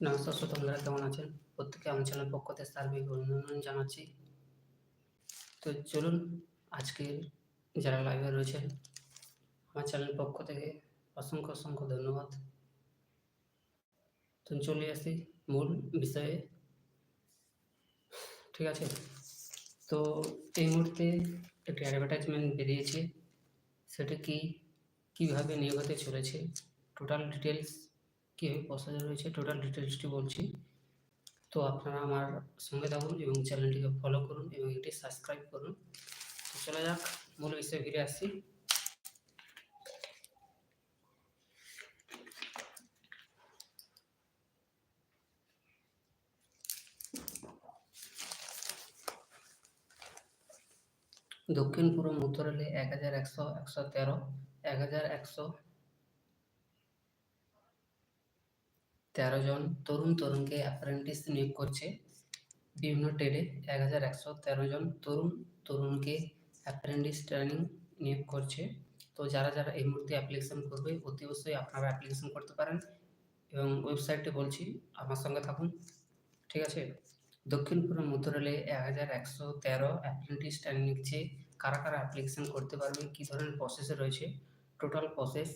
নমস্কার শ্রোতা বন্ধুরা কেমন আছেন? প্রত্যেকে আমার চ্যানেল পক্ষ থেকে সার্বিক অভিনন্দন জানাচ্ছি। তো চলুন আজকে যারা লাইভে রয়েছেন, আমার চ্যানেল পক্ষ থেকে অসংখ্য অসংখ্য ধন্যবাদ। তো চলে আসি মূল বিষয়ে। ঠিক আছে? তো এই মুহূর্তে একটি অ্যাডভার্টাইজমেন্ট বেরিয়েছে। সেটা কি? কীভাবে নিয়োগ হতে চলেছে? টোটাল ডিটেলস কীভাবে প্রসেস রয়েছে টোটাল ডিটেলসটি বলছি। তো আপনারা আমার সঙ্গে থাকুন এবং চ্যানেলটিকে ফলো করুন এবং এটি সাবস্ক্রাইব করুন। তো চলে যাক, মূল বিষয়ে ফিরে আসছি দক্ষিণ পূর্ব মধ্য রেলে এক হাজার একশো একশো তেরো, এক হাজার একশো তেরো জন তরুণ তরুণকে অ্যাপ্রেন্টিস নিয়োগ করছে। বিভিন্ন ট্রেডে এক হাজার একশো তেরো জন তরুণ তরুণকে অ্যাপ্রেন্টিস ট্রেনিং নিয়োগ করছে। তো যারা যারা এই মুহূর্তে অ্যাপ্লিকেশন করবে, অতি অবশ্যই আপনারা অ্যাপ্লিকেশন করতে পারেন এবং ওয়েবসাইটে বলছি, আমার সঙ্গে থাকুন। ঠিক আছে? দক্ষিণ পূর্ব মধ্য রেলে এক হাজার একশো তেরো অ্যাপ্রেন্টিস ট্রেনিং নিচ্ছে। কারা কারা অ্যাপ্লিকেশন করতে পারবে? কী ধরনের প্রসেসে রয়েছে? টোটাল প্রসেস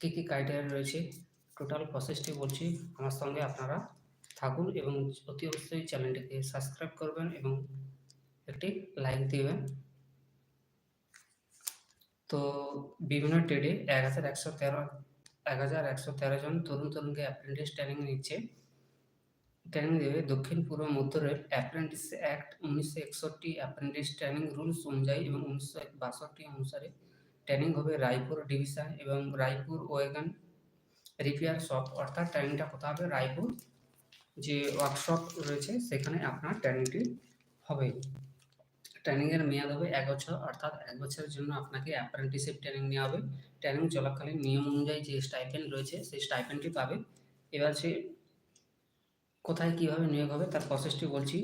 কী কী ক্রাইটেরিয়া রয়েছে? টোটাল প্রসেসটি বলছি, আমার সঙ্গে আপনারা থাকুন এবং অতি অবশ্যই চ্যানেলটিকে সাবস্ক্রাইব করবেন এবং একটি লাইক দিবেন। তো বিভিন্ন ট্রেডে এক হাজার একশো তেরো, এক হাজার একশো তেরো জন তরুণ তরুণকে অ্যাপ্রেন্টিস ট্রেনিং নিচ্ছে। ট্রেনিং দেবে দক্ষিণ, পূর্ব, মধ্য রেল অ্যাপ্রেন্টিস অ্যাক্ট উনিশশো একষট্টি অ্যাপ্রেন্টিস ট্রেনিং রুলস অনুযায়ী এবং উনিশশো বাষট্টি অনুসারে ট্রেনিং হবে রায়পুর ডিভিশন এবং রায়পুর ওয়েগান রিপেয়ার শপ অর্থাৎ ট্রেনিংটা কোথাও হবে? রায়পুর যে ওয়ার্কশপ রয়েছে, সেখানে আপনার ট্রেনিংটি হবে। ট্রেনিংয়ের মেয়াদ হবে এক বছর, অর্থাৎ এক বছরের জন্য আপনাকে অ্যাপ্রেন্টিসিপ ট্রেনিং নেওয়া হবে। ট্রেনিং চলাকালীন নিয়ম অনুযায়ী যে স্টাইপেন্ড রয়েছে, সেই স্টাইপেন্ডটি পাবে। এবার সে কোথায় কীভাবে নিয়োগ হবে, তার প্রসেসটি বলছি।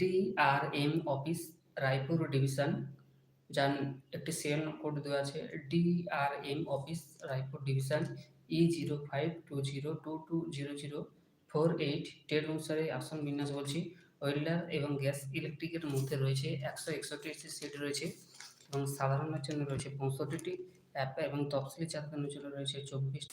ডিআরএম অফিস রায়পুর ডিভিশন যার একটি সিএল কোড দেওয়া আছে। DRM office Raipur division E zero five two zero two two zero zero four eight trade অনুসারে আসন বিন্যাস বলছি। ওয়েল্ডার এবং গ্যাস ইলেকট্রিকের মধ্যে রয়েছে একশো একষট্টিটি সিট রয়েছে এবং সাধারণের জন্য রয়েছে পঁয়ষট্টিটি অ্যাপ এবং তফসিলি চাকরির জন্য রয়েছে চব্বিশ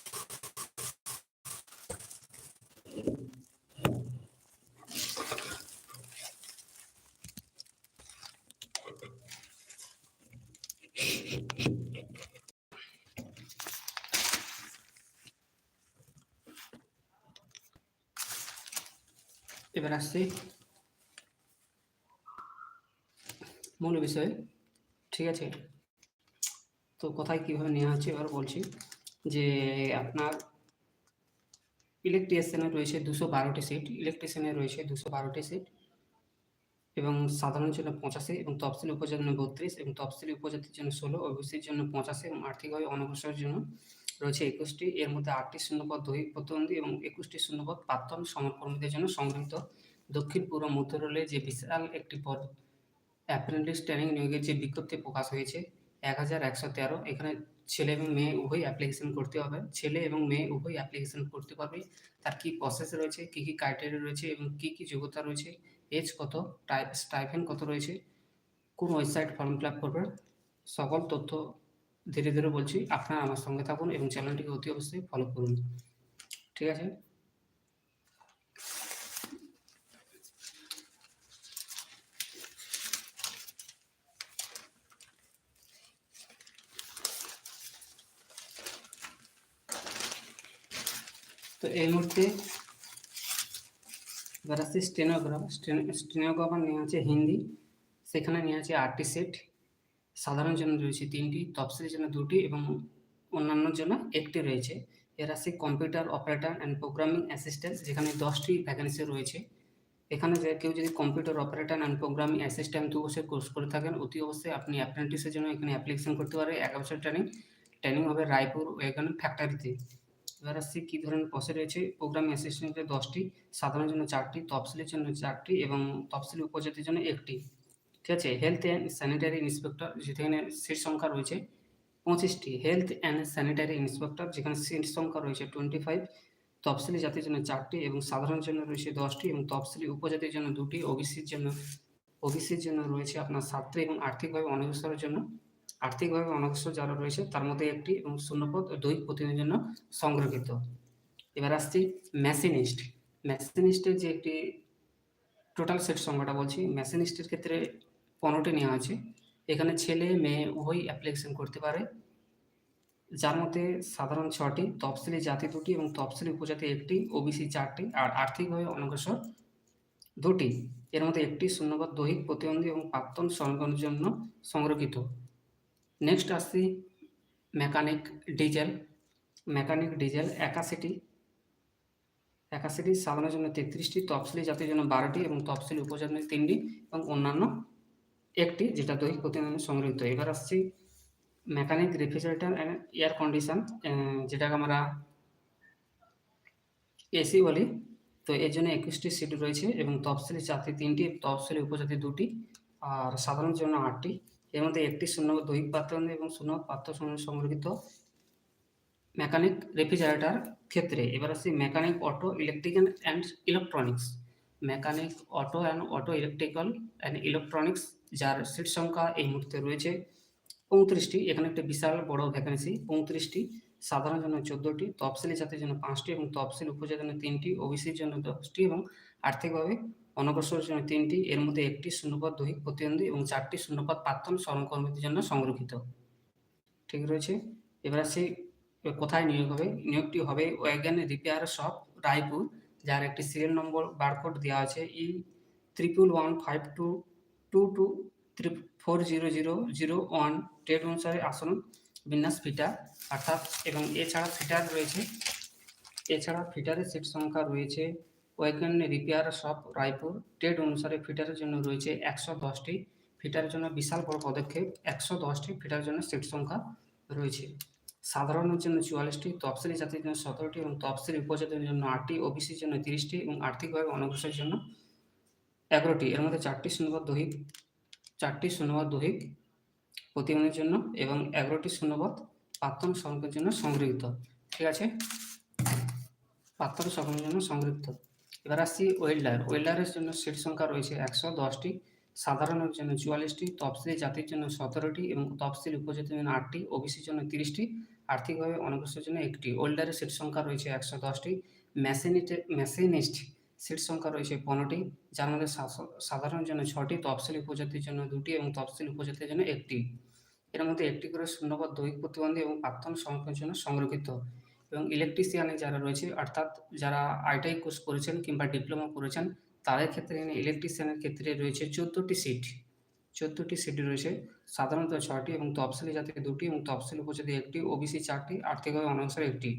এবার আসছি। মূল বিষয়, ঠিক আছে? তো কোথায় কীভাবে নেওয়া হচ্ছে এবার বলছি যে আপনার ইলেকট্রিশিয়ানে রয়েছে দুশো বারোটি সিট ইলেকট্রিশিয়ানে রয়েছে দুশো বারোটি সিট এবং সাধারণ জন্য পঁচাশি, এবং তফসিল উপজাতির জন্য বত্রিশ, এবং তফসিলি উপজাতির জন্য ষোলো ওবিসির জন্য পঁচাশি, এবং আর্থিকভাবে অনগ্রসরের জন্য রয়েছে একুশটি। এর মধ্যে আটটি শূন্যপদ দৈহিক প্রতিবন্ধী এবং একুশটি শূন্যপদ প্রাক্তন সমরকর্মীদের জন্য সংগৃহীত। দক্ষিণ পূর্ব মধ্য রেলে যে বিশাল একটি পদ, অ্যাপ্রেন্টিস ট্রেনিং নিয়োগের যে বিজ্ঞপ্তি প্রকাশ হয়েছে, এক হাজার একশো তেরো, এখানে ছেলে এবং মেয়ে উভয় অ্যাপ্লিকেশন করতে হবে। ছেলে এবং মেয়ে উভয় অ্যাপ্লিকেশন করতে পারবে। তার কী প্রসেস রয়েছে, কী কী ক্রাইটেরিয়া রয়েছে এবং কী কী যোগ্যতা রয়েছে এজ কত টাইপ স্টাইফেন কত রয়েছে, কোন ওয়েবসাইট ফর্ম ফিল আপ করবে সকল তথ্য ধীরে ধীরে বলছি, আপনারা আমার সঙ্গে থাকুন এবং চ্যানেলটিকে অতি অবশ্যই ফলো করুন। ঠিক আছে? তো এই মুহূর্তে এবার আসছি স্টেনোগ্রাফ স্টেনোগ্রাফার নিয়ে আছে হিন্দি, সেখানে নিয়ে আছে আটটি সেট। সাধারণ জন্য রয়েছে তিনটি, তফসিলের জন্য দুটি এবং অন্যান্যর জন্য একটি রয়েছে। এর আছে computer operator and programming assistant যেখানে দশটি ভ্যাকেন্সি রয়েছে। এখানে যে কেউ যদি computer operator and programming assistant দু বছর কোর্স করে থাকেন, অতি অবশ্যই আপনি অ্যাপ্রেন্টিসের জন্য এখানে অ্যাপ্লিকেশন করতে পারেন। এক বছর ট্রেনিং ট্রেনিং হবে রায়পুর এখানে ফ্যাক্টরিতে এবার আসছে কী ধরনের প্রসেস রয়েছে? প্রোগ্রামিং অ্যাসিস্ট্যান্টের দশটি সাধারণের জন্য চারটি, তফসিলের জন্য চারটি এবং তফসিলি উপজাতির জন্য একটি। ঠিক আছে? হেলথ অ্যান্ড স্যানিটারি ইন্সপেক্টর যেখানে সিট সংখ্যা রয়েছে পঁচিশটি। হেলথ অ্যান্ড স্যানিটারি ইন্সপেক্টর যেখানে সিট সংখ্যা রয়েছে টোয়েন্টি ফাইভ তফসিলি জাতির জন্য চারটি এবং সাধারণ জন্য রয়েছে দশটি এবং তফসিলি উপজাতির জন্য দুটি। ওবিসির জন্য ওবিসির জন্য রয়েছে আপনার সাতটি এবং আর্থিকভাবে অনগ্রসরের জন্য। আর্থিকভাবে অনগ্রসর যারা রয়েছে, তার মধ্যে একটি এবং শূন্যপদ দুই প্রতিনিধির জন্য সংরক্ষিত। এবার আসছি মেশিনিস্ট মেশিনিস্টের যে একটি টোটাল সেট সংখ্যাটা বলছি মেশিনিস্টের ক্ষেত্রে পনেরোটি নেওয়া আছে। এখানে ছেলে, মেয়ে উভয়ই অ্যাপ্লিকেশন করতে পারে। যার মধ্যে সাধারণ ছটি, তফসিলি জাতি দুটি এবং তফসিলি উপজাতি একটি ওবিসি চারটি আর আর্থিকভাবে অনগ্রসর দুটি। এর মধ্যে একটি শূন্যবাদ দৈহিক প্রতিবন্ধী এবং প্রাক্তন সংরক্ষণের জন্য সংরক্ষিত। নেক্সট আসছি মেকানিক ডিজেল মেকানিক ডিজেল একাশিটি। একাশিটি সাধারণের জন্য তেত্রিশটি, তফসিলি জাতির জন্য বারোটি এবং তফসিলি উপজাতির তিনটি এবং অন্যান্য একটি, যেটা দৈহিক প্রতিবন্ধী সংরক্ষিত এবার আসছি mechanic refrigerator and air condition যেটাকে আমরা এসি বলি। তো এর জন্য একুশটি সিট রয়েছে এবং তফসিলি জাতি তিনটি তফসিলি উপজাতি দুটি, আর সাধারণ জন্য আটটি। এর মধ্যে একটি শূন্য দৈহিক পাত্র এবং শূন্য পাত্র সংরক্ষিত মেকানিক রেফ্রিজারেটর ক্ষেত্রে। এবার আসছি mechanic auto electrical and electronics mechanic auto and auto electrical and electronics যার সিট সংখ্যা এই মুহূর্তে রয়েছে পঁয়ত্রিশটি এখানে একটা বিশাল বড় ভ্যাকেন্সি পঁয়ত্রিশটি সাধারণ জন্য চোদ্দটি, তফসিলি জাতির জন্য পাঁচটি এবং তফসিল উপজাতির জন্য তিনটি, ওবিসির জন্য দশটি এবং আর্থিকভাবে অনগ্রসরের জন্য তিনটি। এর মধ্যে একটি শূন্যপদ দৈহিক প্রতিদ্বন্দ্বী এবং চারটি শূন্যপদ প্রাক্তন শ্রমকর্মীদের জন্য সংরক্ষিত। ঠিক রয়েছে? এবার আসছি কোথায় নিয়োগ হবে? নিয়োগটি হবে ওয়াগান রিপেয়ার শপ, রায়পুর, যার একটি সিরিয়াল নম্বর বারকোড দেওয়া আছে, E triple one five two two two three four zero zero zero one date অনুসারে আসন বিন্যাস ফিটার অর্থাৎ এবং এছাড়া ফিটার রয়েছে, এছাড়া ফিটারের সিট সংখ্যা রয়েছে wagon repair shop Raipur trade অনুসারে ফিটারের জন্য রয়েছে একশো দশটি, ফিটারের জন্য বিশাল বড় পদক্ষেপ, একশো দশটি ফিটারের জন্য সিট সংখ্যা রয়েছে। সাধারণের জন্য চুয়াল্লিশটি তফসিলি জাতির জন্য সতেরোটি এবং তফসিলি উপজাতির জন্য আটটি ওবিসির জন্য তিরিশটি এবং আর্থিকভাবে অনগ্রসরের জন্য এগারোটি। এর মধ্যে চারটি শূন্যবাদ দৈহিক, চারটি শূন্যবাদ দৈহিক প্রতিমানের জন্য এবং এগারোটি শূন্যবাদ প্রাক্তন সংখ্যার জন্য সংগৃহীত। ঠিক আছে? প্রাক্তন সংখ্যার জন্য সংগৃহীত। এবার আসছি ওয়েল্ডার। ওয়েল্ডারের জন্য সিট সংখ্যা রয়েছে একশো দশটি, সাধারণের জন্য চুয়াল্লিশটি, তফসিলি জাতির জন্য সতেরোটি এবং তফসিলি উপজাতির জন্য আটটি, ওবিসির জন্য তিরিশটি, আর্থিকভাবে অনগ্রসরের জন্য একটি। ওয়েল্ডারের সিট সংখ্যা রয়েছে একশো দশটি। মেশিনিটে মেশিনিস্ট সিট সংখ্যা রয়েছে পনেরোটি, যার মধ্যে সাধারণ জন্য ছটি তফসিলি উপজাতির জন্য দুটি এবং তফসিলি উপজাতির জন্য একটি। এর মধ্যে একটি করে শূন্যপদ দৈহিক প্রতিবন্ধী এবং প্রাক্তন সংরক্ষণের জন্য সংরক্ষিত এবং ইলেকট্রিশিয়ানে যারা রয়েছে, অর্থাৎ যারা আইটিআই কোর্স করেছেন কিংবা ডিপ্লোমা করেছেন, তাদের ক্ষেত্রে ইলেকট্রিশিয়ানের ক্ষেত্রে রয়েছে চোদ্দোটি সিট। চোদ্দোটি সিট রয়েছে সাধারণত ছয়টি এবং তফসিলি জাতির দুটি এবং তফসিলি উপজাতি একটি, ওবিসি চারটি, আর্থিকভাবে অনগ্রসর একটি।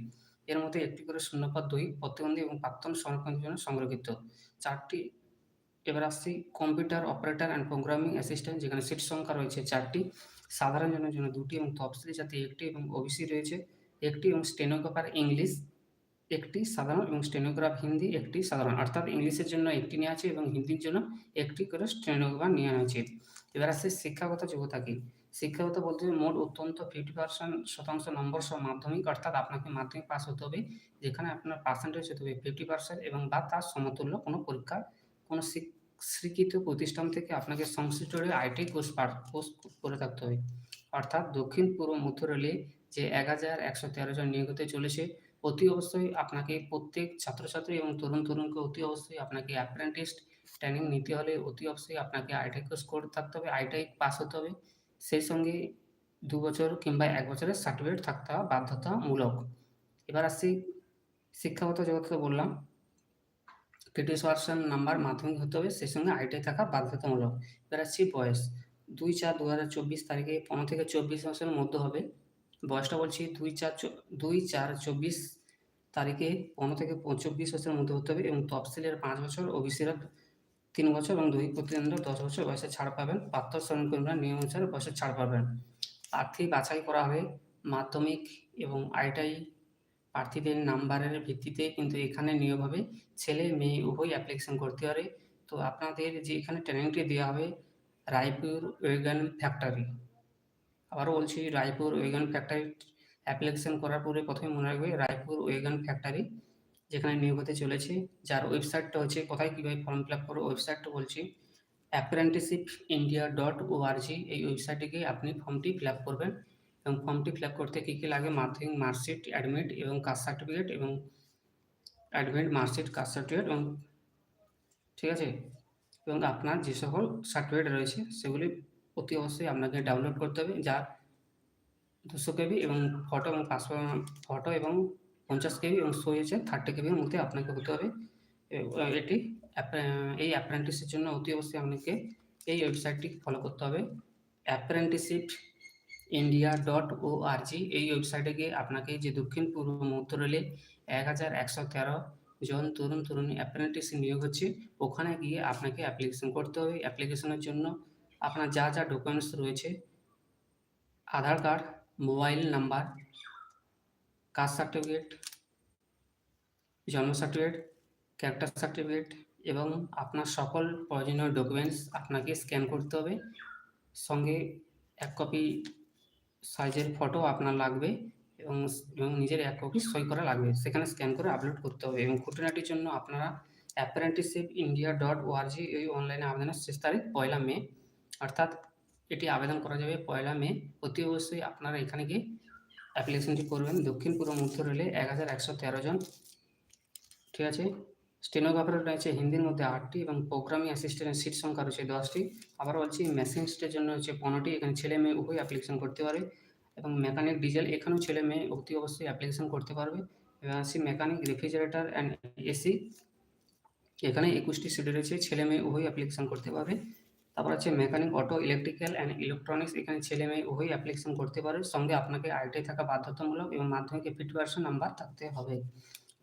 এর মধ্যে একটি করে শূন্যপদ দুই, প্রতিবন্ধী এবং প্রাক্তন সংরক্ষণের জন্য সংরক্ষিত। চারটি, এবার আসছি computer operator and programming assistant যেখানে সিট সংখ্যা রয়েছে চারটি, সাধারণ জনের জন্য দুটি এবং তফসিলি জাতি একটি এবং ওবিসি রয়েছে একটি এবং স্টেনোগ্রাফার ইংলিশ একটি সাধারণ এবং স্টেনোগ্রাফ হিন্দি, একটি সাধারণ। অর্থাৎ ইংলিশের জন্য একটি নেওয়া আছে এবং হিন্দির জন্য একটি করে স্টেনোগ্রাফার নেওয়া হয়েছে। এবার আসছে শিক্ষাগত যোগ্যতা কি শিক্ষাগত বলতে মোট অত্যন্ত ফিফটি পার্সেন্ট শতাংশ নম্বর সহ মাধ্যমিক, অর্থাৎ আপনাকে মাধ্যমিক পাস হতে হবে, যেখানে আপনার পার্সেন্টেজ হতে হবে ফিফটি পার্সেন্ট এবং বা তার সমতুল্য কোনো পরীক্ষা, কোনো স্বীকৃত প্রতিষ্ঠান থেকে আপনাকে সংশ্লিষ্ট আইটি কোর্স কোর্স করে থাকতে হবে। অর্থাৎ দক্ষিণ, পূর্ব, মধ্য রেলে যে এক হাজার একশো তেরো জন নিয়োগ হতে চলেছে, অতি অবশ্যই আপনাকে প্রত্যেক ছাত্রছাত্রী এবং তরুণ, তরুণকে অতি অবশ্যই আপনাকে অ্যাপ্রেন্টিস ট্রেনিং নিতে হলে অতি অবশ্যই আপনাকে আইটিআই কোর্স করে থাকতে হবে আইটিআই পাস হতে হবে। সেই সঙ্গে দু বছর কিংবা এক বছরের সার্টিফিকেট থাকতে বাধ্যতামূলক। এবার আসছি শিক্ষাগত জগৎকে বললাম। পার্সেন্ট নাম্বার মাধ্যমিক হতে হবে, সেই সঙ্গে আইটিআই থাকা বাধ্যতামূলক। এবার আসছি বয়স। দুই চার দু হাজার চব্বিশ তারিখে পনেরো থেকে চব্বিশ মাসের মধ্যে হবে। বয়সটা বলছি দুই চার দুই চার চব্বিশ তারিখে পনেরো থেকে চব্বিশ বছরের মধ্যে হতে হবে এবং তফসিলের পাঁচ বছর ওবিসিরা তিন বছর এবং দুই প্রতিদ্বন্দ্বী দশ বছর বয়সে ছাড় পাবেন। প্রাপ্ত শ্রমিকর্মীরা নিয়ম অনুসারে বয়সে ছাড় পাবেন। প্রার্থী বাছাই করা হবে মাধ্যমিক এবং আইটাই প্রার্থীদের নাম্বারের ভিত্তিতে, কিন্তু এখানে নিয়োগ হবে ছেলে, মেয়ে উভয় অ্যাপ্লিকেশন করতে পারে তো আপনাদের যে এখানে ট্রেনিংটি দেওয়া হবে, রায়পুর ওয়েগান ফ্যাক্টরি আবারও বলছি, রায়পুর ওয়েগান ফ্যাক্টরি অ্যাপ্লিকেশন করার পরে প্রথমে মনে রাখবে, রায়পুর ওয়েগান ফ্যাক্টরি যেখানে নিয়োগ হতে চলেছে, যার ওয়েবসাইটটা হচ্ছে, কোথায় কীভাবে ফর্ম ফিল আপ করব, ওয়েবসাইটটা বলছি অ্যাপ্রেন্টিসিপ ইন্ডিয়া ডট ওআরজি এই ওয়েবসাইটে গিয়ে আপনি ফর্মটি ফিল আপ করবেন। এবং ফর্মটি ফিল আপ করতে কী কী লাগে? মাধ্যমিক মার্কশিট অ্যাডমিট এবং কাস্ট সার্টিফিকেট এবং অ্যাডমিট মার্কশিট কাস্ট সার্টিফিকেট এবং ঠিক আছে? এবং আপনার যে সকল সার্টিফিকেট রয়েছে, সেগুলি অতি অবশ্যই আপনাকে ডাউনলোড করতে হবে যার দুশো কেবি এবং ফটো এবং পাসপোর্ট ফটো এবং পঞ্চাশ কেবি এবং সই হচ্ছে থার্টি কেবির মধ্যে আপনাকে হতে হবে। এটি এই অ্যাপ্রেন্টিসের জন্য অতি অবশ্যই আপনাকে এই ওয়েবসাইটটি ফলো করতে হবে। Apprenticeship India dot O G এই ওয়েবসাইটে গিয়ে আপনাকে যে দক্ষিণ পূর্ব মধ্য রেলে এক হাজার একশো তেরো জন তরুণ তরুণী অ্যাপ্রেন্টিস নিয়োগ হচ্ছে ওখানে গিয়ে আপনাকে অ্যাপ্লিকেশন করতে হবে। অ্যাপ্লিকেশনের জন্য আপনার যা যা ডকুমেন্টস রয়েছে Aadhaar card mobile number caste certificate, জন্ম সার্টিফিকেট, ক্যারেক্টার সার্টিফিকেট এবং আপনার সকল প্রয়োজনীয় ডকুমেন্টস আপনাকে স্ক্যান করতে হবে। সঙ্গে এক কপি সাইজের ফটো আপনার লাগবে এবং এবং নিজের এক কপি সই করা লাগবে। সেখানে স্ক্যান করে আপলোড করতে হবে এবং খুঁটিনাটির জন্য আপনারা অ্যাপ্রেন্টিসশিপ ইন্ডিয়া ডট ওআরজি এই অনলাইনে আবেদনের শেষ তারিখ, পয়লা মে, অর্থাৎ এটি আবেদন করা যাবে পয়লা মে। অতি অবশ্যই আপনারা এখানে গিয়ে অ্যাপ্লিকেশনটি করবেন। দক্ষিণ, পূর্ব, মধ্য রেলে এক হাজার একশো তেরো জন। ঠিক আছে? স্টেনোগ্রাফার রয়েছে হিন্দির মধ্যে আটটি এবং প্রোগ্রামিং অ্যাসিস্ট্যান্টের সিট সংখ্যা রয়েছে দশটি। আবার বলছি মেশিনিস্টের জন্য হচ্ছে পনেরোটি। এখানে ছেলে মেয়ে উভয় অ্যাপ্লিকেশন করতে পারে এবং মেকানিক ডিজেল এখানেও ছেলে মেয়ে অতি অবশ্যই অ্যাপ্লিকেশন করতে পারবে। এবং আসি মেকানিক রেফ্রিজারেটর অ্যান্ড এসি এখানে একুশটি সিট রয়েছে। ছেলে মেয়ে উভয় অ্যাপ্লিকেশন করতে পারবে। তারপর আছে mechanic auto electrical and electronics এখানে ছেলে মেয়ে উভয় অ্যাপ্লিকেশন করতে পারে। সঙ্গে আপনাকে আইটিআই থাকা বাধ্যতামূলক এবং মাধ্যমিকে ফিফটি পার্সেন্ট নাম্বার থাকতে হবে।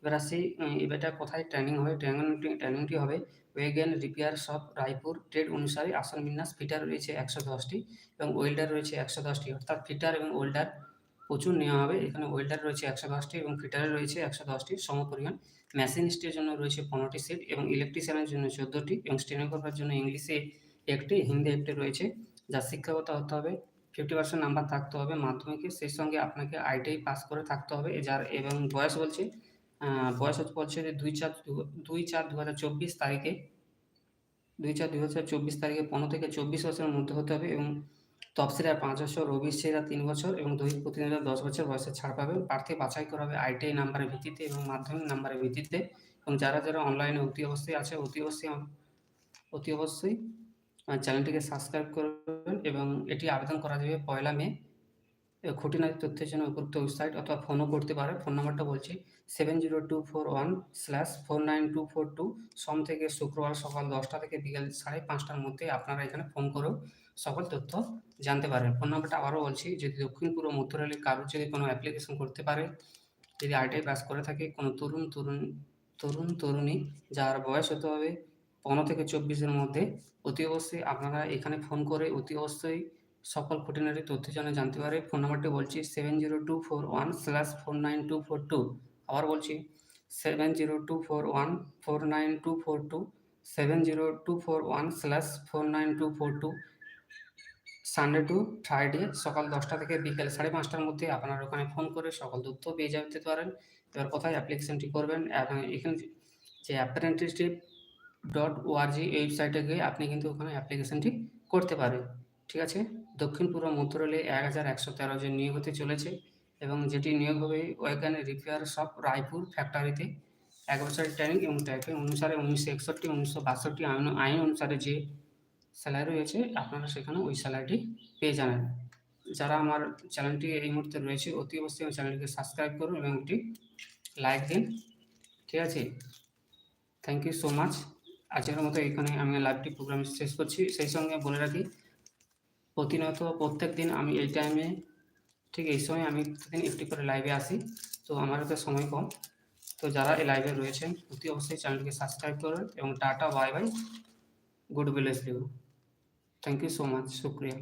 এবার আসি এবারটা কোথায় ট্রেনিং হবে? ট্রেনিংটি ট্রেনিংটি হবে wagon repair shop Raipur. Trade অনুসারে আসন বিন্যাস ফিটার রয়েছে একশো দশটি এবং ওয়েল্ডার রয়েছে একশো দশটি। অর্থাৎ ফিটার এবং ওয়েল্ডার প্রচুর নেওয়া হবে। এখানে ওয়েল্ডার রয়েছে একশো দশটি এবং ফিটারে রয়েছে একশো দশটি। সমপরিমাণ মেশিনিস্টের জন্য রয়েছে পনেরোটি সিট এবং ইলেকট্রিশিয়ানের জন্য চোদ্দোটি এবং স্টেনোগ্রাফার জন্য ইংলিশে একটি হিন্দি একটি রয়েছে, যা শিক্ষাগত হতে হবে ফিফটি পার্সেন্ট নাম্বার থাকতে হবে মাধ্যমিকে, সেই সঙ্গে আপনাকে আইটিআই পাস করে থাকতে হবে যার, এবং বয়স বলছে বয়স বলছে যে দুই চার দু- দুই চার দু হাজার চব্বিশ তারিখে, দুই চার দুই হাজার চব্বিশ তারিখে পনেরো থেকে চব্বিশ বছরের মধ্যে হতে হবে, এবং তফসিলের পাঁচ বছর ওবিসিরা তিন বছর, এবং দৈহিক প্রতিনিধিরা দশ বছর বয়সে ছাড় পাবে প্রার্থী বাছাই করা হবে আইটিআই নাম্বারের ভিত্তিতে এবং মাধ্যমিক নাম্বারের ভিত্তিতে, এবং যারা যারা অনলাইনে অতি অবশ্যই আছে, অতি অবশ্যই অতি অবশ্যই চ্যানেলটিকে সাবস্ক্রাইব করবেন এবং এটি আবেদন করা যাবে পয়লা মে খুঁটিনাটি তথ্যের জন্য উপযুক্ত ওয়েবসাইট অথবা ফোনও করতে পারে। ফোন নাম্বারটা বলছি seven zero two four one slash four nine two four two সোম থেকে শুক্রবার সকাল দশটা থেকে বিকেল সাড়ে পাঁচটার মধ্যে আপনারা এখানে ফোন করেও সকল তথ্য জানতে পারেন ফোন নাম্বারটা আবারও বলছি, যদি দক্ষিণ পূর্ব, মধ্য রেলে কারোর যদি কোনো অ্যাপ্লিকেশন করতে পারে, যদি আইটিআই পাস করে থাকে, কোনো তরুণ তরুণ তরুণ, তরুণী যার বয়স হতে হবে পনেরো থেকে চব্বিশের মধ্যে অতি অবশ্যই আপনারা এখানে ফোন করে অতি অবশ্যই সকল খুঁটিনাটি তথ্য যেন জানতে পারে। ফোন নাম্বারটি বলছি seven zero two four one slash four nine two four two আবার বলছি seven zero two four one four nine two four two seven zero two four one slash four nine two four two Sunday to Friday সকাল দশটা থেকে বিকেল সাড়ে পাঁচটার মধ্যে আপনারা ওখানে ফোন করে সকল তথ্য পেয়ে যেতে পারেন। এবার কোথায় অ্যাপ্লিকেশনটি করবেন? এবং এখানে যে অ্যাপ্রেন্টিসশিপ ডট ওআরজি ওয়েবসাইটে গিয়ে আপনি কিন্তু ওখানে অ্যাপ্লিকেশনটি করতে পারেন ঠিক আছে? দক্ষিণ পূর্ব মধ্য রেলে এক হাজার একশো তেরো জন নিয়োগ হতে চলেছে এবং যেটি নিয়োগ হবে ওয়েগান রিপেয়ার শপ রায়পুর ফ্যাক্টরিতে এক বছরের ট্রেনিং এবং টাইপিং অনুসারে উনিশশো একষট্টি, উনিশশো বাষট্টি আইন অনুসারে যে স্যালারি রয়েছে, আপনারা সেখানে ওই স্যালারিটি পেয়ে যাবেন। যারা আমার চ্যানেলটি এই মুহূর্তে রয়েছে, অতি অবশ্যই চ্যানেলটিকে সাবস্ক্রাইব করুন এবং একটি লাইক দিন। ঠিক আছে? থ্যাংক ইউ সো মাচ আজকের মতো এখানে আমি লাইভটি প্রোগ্রাম শেষ করছি। সেই সঙ্গে বলে রাখি, প্রতিনিয়ত প্রত্যেক দিন আমি এই টাইমে ঠিক এই সময় আমি প্রতিদিন একটি করে লাইভে আসি। তো আমার হাতে সময় কম। তো যারা এই লাইভে রয়েছেন, অতি অবশ্যই চ্যানেলটিকে সাবস্ক্রাইব করবেন এবং tata bye bye God bless you thank you so much শুক্রিয়া।